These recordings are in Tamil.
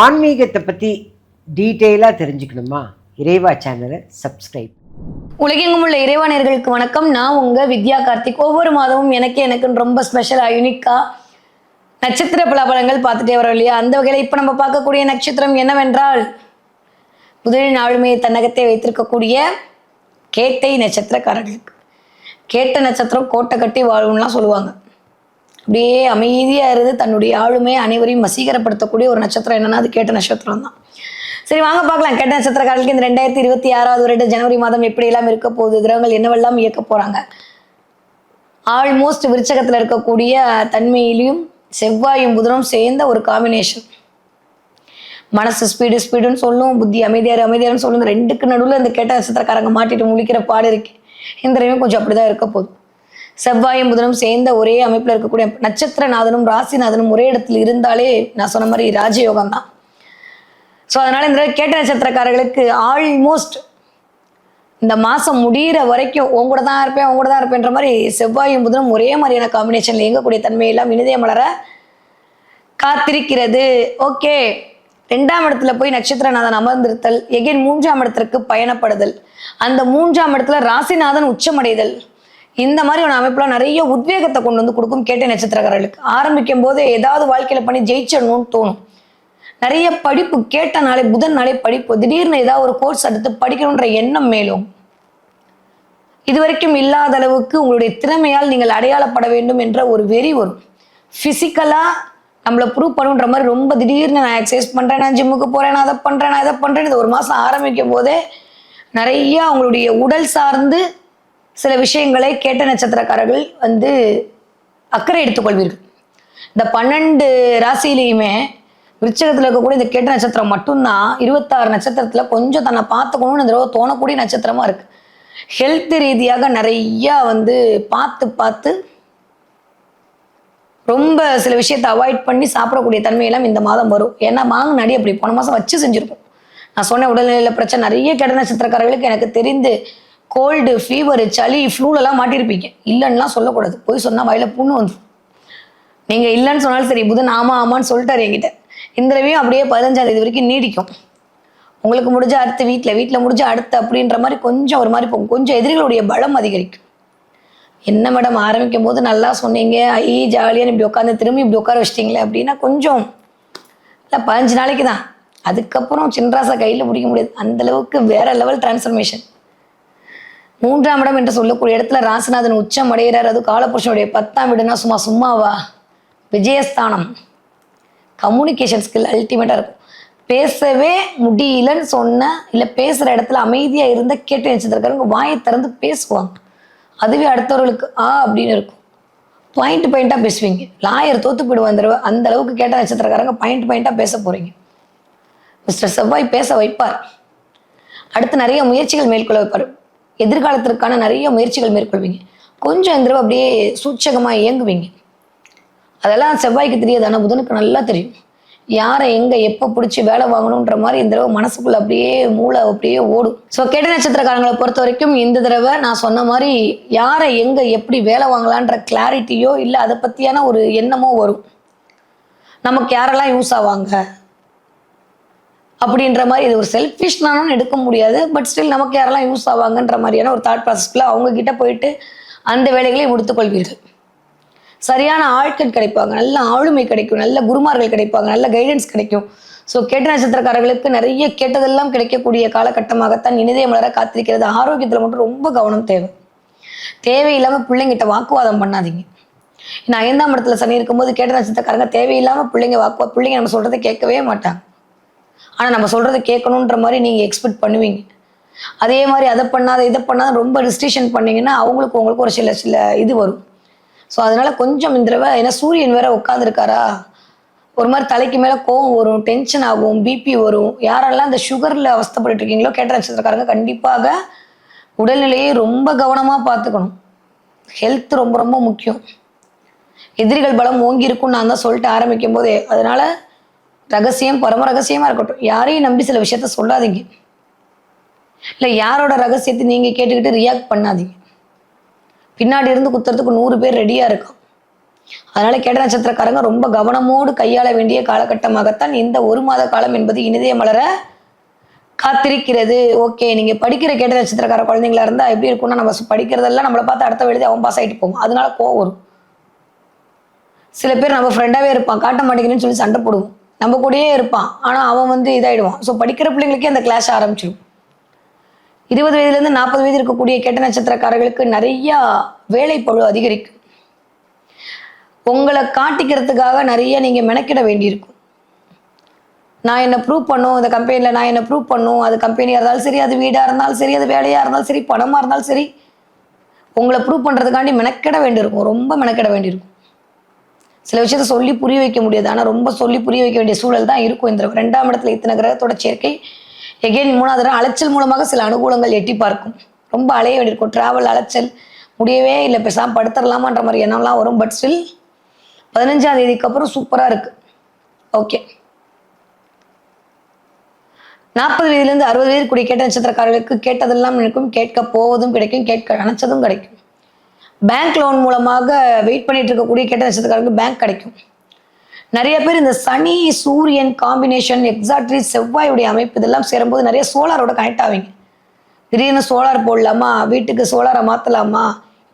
ஆன்மீகத்தை பற்றி டீட்டெயிலாக தெரிஞ்சுக்கணுமா? இறைவா சேனலை சப்ஸ்கிரைப். உலகெங்கும் உள்ள இறைவானியர்களுக்கு வணக்கம். நான் உங்கள் வித்யா கார்த்திக். ஒவ்வொரு மாதமும் எனக்கு எனக்குன்னு ரொம்ப ஸ்பெஷலாக யூனிக்காக நட்சத்திர பலாபலங்கள் பார்த்துட்டே வரோம் இல்லையா? அந்த வகையில் இப்போ நம்ம பார்க்கக்கூடிய நட்சத்திரம் என்னவென்றால் புதனின் ஆளுமையை தன்னகத்தை வைத்திருக்கக்கூடிய கேட்டை நட்சத்திரக்காரர்களுக்கு. கேட்ட நட்சத்திரம் கோட்டை கட்டி வாழும்லாம் சொல்லுவாங்க. அப்படியே அமைதியாக இருந்து தன்னுடைய ஆளுமே அனைவரையும் வசீகரப்படுத்தக்கூடிய ஒரு நட்சத்திரம் என்னன்னா அது கேட்ட நட்சத்திரம் தான் சரி வாங்க பார்க்கலாம். கேட்ட நட்சத்திரக்காரர்களுக்கு இந்த ரெண்டாயிரத்தி இருபத்தி ஆறாவது வருட ஜனவரி மாதம் எப்படியெல்லாம் இருக்க போகுது? கிரகங்கள் என்னவெல்லாம் இயக்க போகிறாங்க ஆல்மோஸ்ட் விருச்சகத்தில் இருக்கக்கூடிய தன்மையிலையும் செவ்வாயும் புதனும் சேர்ந்த ஒரு காம்பினேஷன் மனசு ஸ்பீடு ஸ்பீடுன்னு சொல்லும் புத்தி அமைதியார் அமைதியாருன்னு சொல்லும் இந்த ரெண்டுக்கு நடுவில் இந்த கேட்ட நட்சத்திரக்காரங்க மாட்டிட்டு முழிக்கிற பாடு இருக்கு. இந்த கொஞ்சம் அப்படிதான் இருக்க போகுது. செவ்வாயும் புதனும் சேர்ந்த ஒரே அமைப்பில் இருக்கக்கூடிய நட்சத்திரநாதனும் ராசிநாதனும் ஒரே இடத்துல இருந்தாலே நான் சொன்ன மாதிரி ராஜயோகம் தான். ஸோ அதனால இந்த கேட்ட நட்சத்திரக்காரர்களுக்கு ஆல்மோஸ்ட் இந்த மாதம் முடியிற வரைக்கும் உன் கூட தான் இருப்பேன் உன் கூட தான் இருப்பேன்ற மாதிரி செவ்வாயும் புதனும் ஒரே மாதிரியான காம்பினேஷனில் இயங்கக்கூடிய தன்மையெல்லாம் இனிதய மலர காத்திருக்கிறது. ஓகே ரெண்டாம் இடத்துல போய் நட்சத்திரநாதன் அமர்ந்திருத்தல் எகைன் மூன்றாம் இடத்திற்கு பயணப்படுதல். அந்த மூன்றாம் இடத்துல ராசிநாதன் உச்சமடைதல். இந்த மாதிரி ஒரு அமைப்புல நிறைய உத்வேகத்தை கொண்டு வந்து கொடுக்கும் கேட்ட நட்சத்திரக்காரர்களுக்கு. ஆரம்பிக்கும் போது ஏதாவது வாழ்க்கையில பண்ணி ஜெயிச்சிடணும்னு தோணும். நிறைய படிப்பு கேட்ட நாளே புதன் நாளே படிப்பு திடீர்னு ஏதாவது ஒரு கோர்ஸ் எடுத்து படிக்கணுன்ற எண்ணம் மேலும் இதுவரைக்கும் இல்லாத அளவுக்கு உங்களுடைய திறமையால் நீங்கள் அடையாளப்பட வேண்டும் என்ற ஒரு வெறி வரும். ஃபிசிக்கலாக நம்மளை ப்ரூவ் பண்ணுன்ற மாதிரி ரொம்ப திடீர்னு நான் எக்ஸசைஸ் பண்ணுறேன் நான் ஜிம்முக்கு போகிறேன் நான் அதை பண்ணுறேன் நான் இதை பண்ணுறேன் இது ஒரு மாதம் ஆரம்பிக்கும் போதே நிறையா அவங்களுடைய உடல் சார்ந்து சில விஷயங்களை கேட்ட நட்சத்திரக்காரர்கள் வந்து அக்கறை எடுத்துக்கொள்வீர்கள் இந்த பன்னெண்டு ராசியிலையுமே விருச்சகத்தில் இருக்கக்கூடிய இந்த கேட்ட நட்சத்திரம் மட்டும்தான் இருபத்தாறு நட்சத்திரத்தில் கொஞ்சம் தன்னை பார்த்துக்கணும்னு இந்த தோணக்கூடிய நட்சத்திரமாக இருக்குது ஹெல்த் ரீதியாக நிறையா வந்து பார்த்து பார்த்து ரொம்ப சில விஷயத்தை அவாய்ட் பண்ணி சாப்பிடக்கூடிய தன்மையெல்லாம் இந்த மாதம் வரும். ஏன்னா நடி அப்படி போன மாதம் வச்சு செஞ்சுருக்கோம் நான் சொன்ன உடல்நிலையில் பிரச்சனை நிறைய கெட நட்சத்திரக்காரர்களுக்கு எனக்கு தெரிந்து கோல்டு ஃபீவர் சளி ஃப்ளூலெல்லாம் மாட்டியிருப்பீங்க இல்லைன்னுலாம் சொல்லக்கூடாது. போய் சொன்னால் வயல புண்ணு வந்துடும் நீங்கள் இல்லைன்னு சொன்னாலும் சரி புதன் ஆமாம் ஆமான்னு சொல்லிட்டாரு என்கிட்ட. இந்த தடவையும் அப்படியே பதினஞ்சாம் தேதி வரைக்கும் நீடிக்கும். உங்களுக்கு முடிஞ்ச அடுத்து வீட்டில் வீட்டில் முடிஞ்ச அடுத்து அப்படின்ற மாதிரி கொஞ்சம் ஒரு மாதிரி போகும். கொஞ்சம் எதிரிகளுடைய பலம் அதிகரிக்கும். என்ன மேடம் ஆரம்பிக்கும் போது நல்லா சொன்னீங்க. ஐ ஜாலியாக இப்படி உட்காந்து திரும்பி இப்படி உட்கார வச்சிட்டிங்களே அப்படின்னா கொஞ்சம். இல்லை பதினஞ்சு நாளைக்கு தான் அதுக்கப்புறம் சின்ராசா கையில் பிடிக்க முடியாது. அந்தளவுக்கு வேறு லெவல் டிரான்ஸ்ஃபர்மேஷன் மூன்றாம் இடம் என்று சொல்லக்கூடிய இடத்துல ராசிநாதன் உச்சம் அடைகிறார். அது காலபுருஷனுடைய பத்தாம் வீடுனா சும்மா சும்மாவா? விஜயஸ்தானம். கம்யூனிகேஷன் ஸ்கில் அல்டிமேட்டாக இருக்கும். பேசவே முடியலன்னு சொன்ன இல்லை பேசுகிற இடத்துல அமைதியாக இருந்த கேட்டு வச்சுருக்காருங்க வாயை திறந்து பேசுவாங்க. அதுவே அடுத்தவர்களுக்கு ஆ அப்படின்னு இருக்கும். பாயிண்ட் பாயிண்ட்டாக பேசுவீங்க. லாயர் தோத்து போயிடுவாங்க அந்த தடவை. அந்த அளவுக்கு கேட்ட நட்சத்திரக்காரங்க பாயிண்ட் பாயிண்ட்டாக பேச போகிறீங்க மிஸ்டர் செவ்வாய் பேச வைப்பார். அடுத்து நிறைய முயற்சிகள் மேற்கொள்ள வைப்பார். எதிர்காலத்திற்கான நிறைய முயற்சிகள் மேற்கொள்வீங்க. கொஞ்சம் இந்த தடவை அப்படியே சூட்சகமாக இயங்குவீங்க. அதெல்லாம் செவ்வாய்க்கு தெரியாது. ஆனால் புதனுக்கு நல்லா தெரியும். யாரை எங்கே எப்போ பிடிச்சி வேலை வாங்கணுன்ற மாதிரி இந்த தடவை மனசுக்குள்ள அப்படியே மூளை அப்படியே ஓடும். ஸோ கெட்ட நட்சத்திரக்காரங்களை பொறுத்த வரைக்கும் இந்த தடவை நான் சொன்ன மாதிரி யாரை எங்கே எப்படி வேலை வாங்கலான்ற கிளாரிட்டியோ இல்லை அதை பற்றியான ஒரு எண்ணமோ வரும். நமக்கு யாரெல்லாம் யூஸ் ஆவாங்க? அப்படின்ற மாதிரி இது ஒரு செல்ஃபிஷ்னாலும் எடுக்க முடியாது. பட் ஸ்டில் நமக்கு யாரெல்லாம் யூஸ் ஆவாங்கன்ற மாதிரியான ஒரு தாட் ப்ராசஸ்க்குள்ள அவங்க கிட்ட போயிட்டு அந்த வேலைகளை முடித்துக்கொள்வீர்கள் சரியான ஆட்கள் கிடைப்பாங்க. நல்ல ஆளுமை கிடைக்கும். நல்ல குருமார்கள் கிடைப்பாங்க. நல்ல கைடன்ஸ் கிடைக்கும். ஸோ கேட்ட நட்சத்திரக்காரர்களுக்கு நிறைய கேட்டதெல்லாம் கிடைக்கக்கூடிய காலகட்டமாகத்தான் இனிதய மலர காத்திருக்கிறது. ஆரோக்கியத்தில் மட்டும் ரொம்ப கவனம் தேவை. தேவையில்லாமல் பிள்ளைங்கிட்ட வாக்குவாதம் பண்ணாதீங்க. நான் ஐந்தாம் இடத்துல சனி இருக்கும்போது கேட்ட நட்சத்திரக்காரங்க தேவையில்லாமல் பிள்ளைங்க வாக்குவா பிள்ளைங்க நம்ம சொல்கிறத கேட்கவே மாட்டாங்க. ஆனால் நம்ம சொல்கிறத கேட்கணுன்ற மாதிரி நீங்கள் எக்ஸ்பெக்ட் பண்ணுவீங்க. அதே மாதிரி அதை பண்ணாத இதை பண்ணாத ரொம்ப ரிஸ்ட்ரிக்ஷன் பண்ணிங்கன்னா அவங்களுக்கு உங்களுக்கு ஒரு சில சில இது வரும். ஸோ அதனால் கொஞ்சம் இந்த தடவை ஏன்னா சூரியன் வேற உட்காந்துருக்காரா ஒரு மாதிரி தலைக்கு மேலே கோவம் வரும் டென்ஷன் ஆகும் பிபி வரும். யாரெல்லாம் இந்த சுகரில் அவஸ்தப்பட்டு இருக்கீங்களோ கேட்ட நட்சத்திரக்காரங்க கண்டிப்பாக உடல்நிலையை ரொம்ப கவனமாக பார்த்துக்கணும். ஹெல்த் ரொம்ப ரொம்ப முக்கியம். எதிரிகள் பலம் ஓங்கி இருக்கும்னு நான் தான் சொல்லிட்டு ஆரம்பிக்கும் போதே அதனால ரகசியம் பரம ரகசியமா இருக்கட்டும். யாரையும் நம்பி சில விஷயத்த சொல்லாதீங்க. இல்லை யாரோட ரகசியத்தை நீங்க கேட்டுக்கிட்டு ரியாக்ட் பண்ணாதீங்க. பின்னாடி இருந்து குத்துறதுக்கு நூறு பேர் ரெடியா இருக்கும். அதனால கேட்ட நட்சத்திரக்காரங்க ரொம்ப கவனமோடு கையாள வேண்டிய காலகட்டமாகத்தான் இந்த ஒரு மாத காலம் என்பது இனிதய மலர காத்திருக்கிறது. ஓகே நீங்க படிக்கிற கேட்ட நட்சத்திரக்கார குழந்தைங்களா இருந்தா எப்படி இருக்கும்னா நம்ம படிக்கிறதெல்லாம் நம்மளை பார்த்து அடுத்த எழுதி அவன் பாஸ் ஆகிட்டு போவோம் அதனால கோவம் வரும். சில பேர் நம்ம ஃப்ரெண்டாகவே இருப்பான். காட்ட மாட்டேங்கிறேன்னு சொல்லி சண்டை போடுவோம். நம்ம கூடயே இருப்பான். ஆனால் அவன் வந்து இதாகிடுவான் ஸோ படிக்கிற பிள்ளைங்களுக்கே அந்த கிளாஸ் ஆரம்பிச்சிடும் இருபது வயதுலேருந்து நாற்பது வயது இருக்கக்கூடிய கெட்ட நட்சத்திரக்காரர்களுக்கு நிறையா வேலைப்பழு அதிகரிக்கும் உங்களை காட்டிக்கிறதுக்காக நிறைய நீங்கள் மெனக்கிட வேண்டியிருக்கும். நான் என்ன ப்ரூவ் பண்ணும்? இந்த கம்பெனியில் நான் என்ன ப்ரூவ் பண்ணும்? அது கம்பெனியாக இருந்தாலும் சரி அது வீடாக இருந்தாலும் சரி அது வேலையாக இருந்தாலும் சரி பணமாக இருந்தாலும் சரி உங்களை ப்ரூவ் பண்ணுறதுக்காண்டி மெனக்கிட வேண்டியிருக்கும். ரொம்ப மெனக்கிட வேண்டியிருக்கும். சில விஷயத்த சொல்லி புரிய வைக்க முடியாது. ஆனால் ரொம்ப சொல்லி புரிய வைக்க வேண்டிய சூழல் தான் இருக்கும். இந்த ரெண்டாம் இடத்துல இத்தனை கிரகத்தோட சேர்க்கை எகெயின் மூணாவது தடவை அலைச்சல் மூலமாக சில அனுகூலங்கள் எட்டி பார்க்கும். ரொம்ப அலைய வேண்டியிருக்கும். டிராவல் அலைச்சல் முடியவே இல்லை. பேசாம படுத்துடலாமான்ற மாதிரி எண்ணம்லாம் வரும். பட் ஸ்டில் பதினஞ்சாம் தேதிக்கு அப்புறம் சூப்பராக இருக்கு. ஓகே நாற்பது வயதுலேருந்து அறுபது வயது கூடிய கேட்ட நட்சத்திரக்காரர்களுக்கு கேட்டதெல்லாம் இருக்கும் கேட்க போவதும் கிடைக்கும். கேட்க நினைச்சதும் கிடைக்கும். பேங்க் லோன் மூலமாக வெயிட் பண்ணிட்டு இருக்கக்கூடிய கேட்ட நட்சத்திரக்காரங்களுக்கு பேங்க் கிடைக்கும். நிறைய பேர் இந்த சனி சூரியன் காம்பினேஷன் எக்ஸாக்ட்லி செவ்வாயுடைய அமைப்பு இதெல்லாம் சேரும்போது நிறைய சோலாரோட கனெக்ட் ஆவீங்க. திடீர்னு சோலார் போடலாமா? வீட்டுக்கு சோலாரை மாற்றலாமா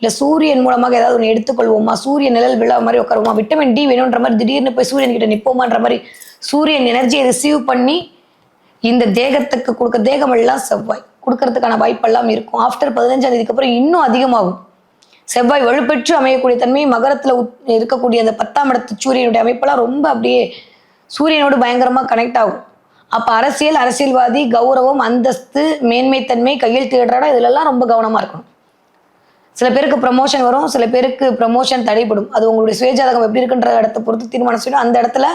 இல்லை சூரியன் மூலமாக ஏதாவது ஒன்று எடுத்துக்கொள்வோமா? சூரிய நிழல் விழா மாதிரி உட்காருவோமா? விட்டமின் டி வேணுன்ற மாதிரி திடீர்னு போய் சூரியன் கிட்ட நிற்போமான்ற மாதிரி சூரியன் எனர்ஜியை ரிசீவ் பண்ணி இந்த தேகத்துக்கு கொடுக்க தேகமெல்லாம் செவ்வாய். கொடுக்கறதுக்கான வாய்ப்பெல்லாம் இருக்கும். ஆஃப்டர் பதினஞ்சாம் தேதிக்கு அப்புறம் இன்னும் அதிகமாகும். செவ்வாய் வலுப்பெற்று அமையக்கூடிய தன்மை மகரத்துல இருக்கக்கூடிய அந்த பத்தாம் இடத்து சூரியனுடைய அமைப்பெல்லாம் ரொம்ப அப்படியே சூரியனோடு பயங்கரமா கனெக்ட் ஆகும். அப்ப அரசியல் அரசியல்வாதி கௌரவம் அந்தஸ்து மேன்மைத்தன்மை கையில் தேடுறாடா இதுலெல்லாம் ரொம்ப கவனமா இருக்கணும். சில பேருக்கு ப்ரமோஷன் வரும் சில பேருக்கு ப்ரமோஷன் தடைப்படும் அது உங்களுடைய சுயஜாதகம் எப்படி இருக்குன்ற இடத்தை பொறுத்து தீர்மானம் செய்யணும். அந்த இடத்துல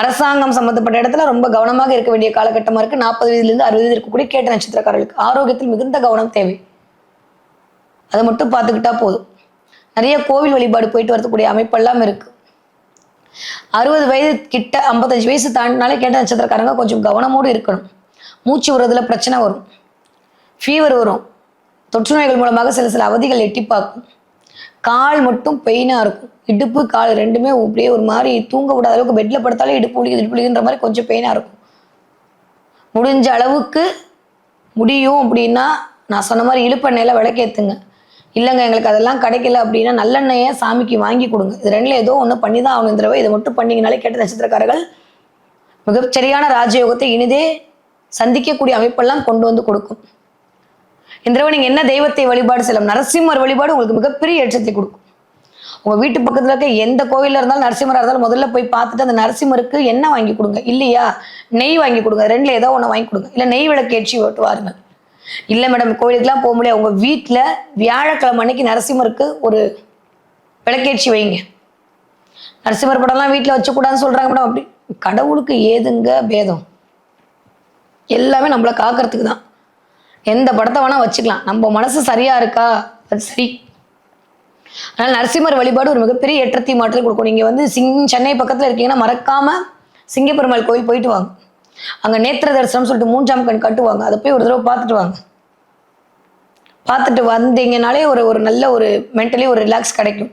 அரசாங்கம் சம்பந்தப்பட்ட இடத்துல ரொம்ப கவனமாக இருக்க வேண்டிய காலகட்டமா இருக்கு. நாற்பது வயதுலேருந்து அறுபது இருக்கக்கூடிய கேட்ட நட்சத்திரக்காரர்களுக்கு ஆரோக்கியத்தில் மிகுந்த கவனம் தேவை. அதை மட்டும் பார்த்துக்கிட்டா போதும். நிறைய கோவில் வழிபாடு போயிட்டு வரக்கூடிய அமைப்பெல்லாம் இருக்கு. அறுபது வயது கிட்ட ஐம்பத்தஞ்சு வயசு தாண்டினாலே கேட்ட நட்சத்திரக்காரங்க கொஞ்சம் கவனமோடு இருக்கணும். மூச்சு விடுறதுல பிரச்சனை வரும். ஃபீவர் வரும். தொற்று நோய்கள் மூலமாக சில சில அவதிகள் எட்டி பார்க்கும். கால் மட்டும் பெயினாக இருக்கும். இடுப்பு கால் ரெண்டுமே அப்படியே ஒரு மாதிரி தூங்க விடாத அளவுக்கு பெட்டில் படுத்தாலே இடுப்பு வலிக்குது இடுப்பு வலிக்குன்ற மாதிரி கொஞ்சம் பெயினாக இருக்கும். முடிஞ்ச அளவுக்கு முடியும் அப்படின்னா நான் சொன்ன மாதிரி இழுப்பெண்ணெயில் விளக்கேற்றுங்க இல்லைங்க எங்களுக்கு அதெல்லாம் கிடைக்கல அப்படின்னா நல்லெண்ணெயை சாமிக்கு வாங்கி கொடுங்க. இது ரெண்டுல ஏதோ ஒன்று பண்ணி தான் ஆகணும் தடவை இதை மட்டும் பண்ணிங்கனாலே கேட்ட நட்சத்திரக்காரர்கள் மிகச்சரியான ராஜயோகத்தை இனிதே சந்திக்கக்கூடிய அமைப்பெல்லாம் கொண்டு வந்து கொடுக்கும். இந்த தடவை நீங்கள் என்ன தெய்வத்தை வழிபாடு செய்யலாம்? நரசிம்மர் வழிபாடு உங்களுக்கு மிகப்பெரிய ஏற்றத்தை கொடுக்கும். உங்கள் வீட்டு பக்கத்தில் இருக்க எந்த கோவிலில் இருந்தாலும் நரசிம்மராக இருந்தாலும் முதல்ல போய் பார்த்துட்டு அந்த நரசிம்மருக்கு என்ன வாங்கி கொடுங்க? இல்லையா? நெய் வாங்கி கொடுங்க. ரெண்டில் ஏதோ ஒன்று வாங்கி கொடுங்க. இல்லை நெய் விளக்கேற்றி ஓட்டு விட்டு வாருங்க இல்லை மேடம் கோயிலுக்குலாம் போக முடியாது. உங்க வீட்டில் வியாழக்கிழமை அன்னைக்கு நரசிம்மருக்கு ஒரு விளக்கேற்றி வைங்க. நரசிம்மர் படம்லாம் வீட்டில் வச்சக்கூடாதுன்னு சொல்றாங்க மேடம் அப்படி கடவுளுக்கு ஏதுங்க பேதம்? எல்லாமே நம்மளை காக்கிறதுக்கு தான். எந்த படத்தை வேணா வச்சுக்கலாம். நம்ம மனசு சரியா இருக்கா? அது சரி. அதனால நரசிம்மர் வழிபாடு ஒரு மிகப்பெரிய ஏற்றத்தை மாற்றத்தை கொடுக்கும். நீங்க வந்து சிங் சென்னை பக்கத்துல இருக்கீங்கன்னா மறக்காம சிங்கப்பெருமாள் கோயில் போயிட்டு வாங்க. அங்க நேத்திர தரிசனம் சொல்லிட்டு மூன்றாம் கண் கட்டுவாங்க. அதை போய் ஒரு தடவை பார்த்துட்டு வாங்க. பார்த்துட்டு வந்தீங்கனாலே ஒரு ஒரு நல்ல ஒரு மென்டலி ஒரு ரிலாக்ஸ் கிடைக்கும்.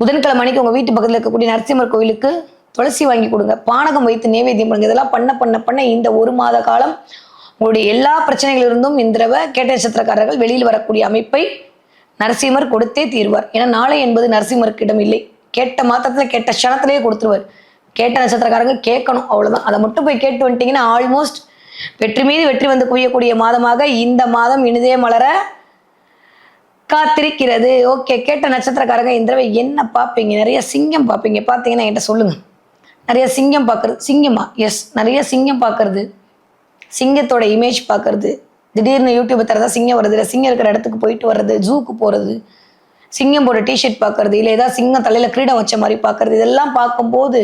புதன்கிழமை அன்னைக்கு உங்க வீட்டு பக்கத்துல இருக்கக்கூடிய நரசிம்மர் கோயிலுக்கு துளசி வாங்கி கொடுங்க. பானகம் வைத்து நேவேத்தியம் பண்ணுங்க. இதெல்லாம் பண்ண பண்ண பண்ண இந்த ஒரு மாத காலம் உங்களுடைய எல்லா பிரச்சனைகளிலிருந்தும் இந்த தடவை கேட்ட நட்சத்திரக்காரர்கள் வெளியில் வரக்கூடிய அமைப்பை நரசிம்மர் கொடுத்தே தீர்வார். ஏன்னா நாளை என்பது நரசிம்மருக்கு இடம் இல்லை கேட்ட மாத்திரத்துல கேட்ட க்ஷணத்திலேயே கொடுத்துருவார். கேட்ட நட்சத்திரக்காரங்க கேட்கணும் அவ்வளோதான் அதை மட்டும் போய் கேட்டு வந்துட்டீங்கன்னா ஆல்மோஸ்ட் வெற்றி மீது வெற்றி வந்து குவியக்கூடிய மாதமாக இந்த மாதம் இனிதே மலர காத்திருக்கிறது. ஓகே கேட்ட நட்சத்திரக்காரங்க இந்த தடவை என்ன பார்ப்பீங்க? நிறைய சிங்கம் பார்ப்பீங்க. பார்த்தீங்கன்னா என்கிட்ட சொல்லுங்க. நிறைய சிங்கம் பார்க்குறது சிங்கமா? எஸ் நிறைய சிங்கம் பார்க்கறது. சிங்கத்தோட இமேஜ் பார்க்கறது. திடீர்னு யூடியூப் தரதா சிங்கம் வருது இல்லை. சிங்கம் இருக்கிற இடத்துக்கு போயிட்டு வர்றது ஜூக்கு போகிறது சிங்கம் போட டிஷர்ட் பார்க்கறது இல்லை ஏதாவது சிங்கம் தலையில் கிரீடம் வச்ச மாதிரி பார்க்கறது. இதெல்லாம் பார்க்கும்போது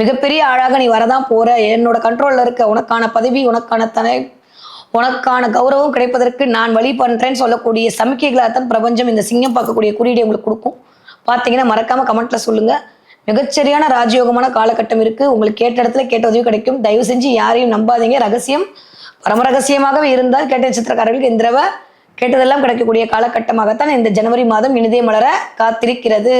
மிகப்பெரிய ஆளாக நீ வரதான் போற. என்னோட கண்ட்ரோல்ல இருக்க உனக்கான பதவி உனக்கான தலை உனக்கான கௌரவம் கிடைப்பதற்கு நான் வழி பண்றேன்னு சொல்லக்கூடிய சமிக்கைகளாகத்தான் பிரபஞ்சம் இந்த சிங்கம் பார்க்கக்கூடிய குறியீடு உங்களுக்கு கொடுக்கும். பார்த்தீங்கன்னா மறக்காம கமெண்ட்ல சொல்லுங்க. மிகச்சரியான ராஜயோகமான காலகட்டம் இருக்கு. உங்களுக்கு கேட்ட இடத்துல கேட்ட உதவி கிடைக்கும். தயவு செஞ்சு யாரையும் நம்பாதீங்க. ரகசியம் பரம ரகசியமாகவே இருந்தால் கேட்ட நட்சத்திரக்காரர்களுக்கு இந்த தடவை கேட்டதெல்லாம் கிடைக்கக்கூடிய காலகட்டமாகத்தான் இந்த ஜனவரி மாதம் இனிதே மலர காத்திருக்கிறது.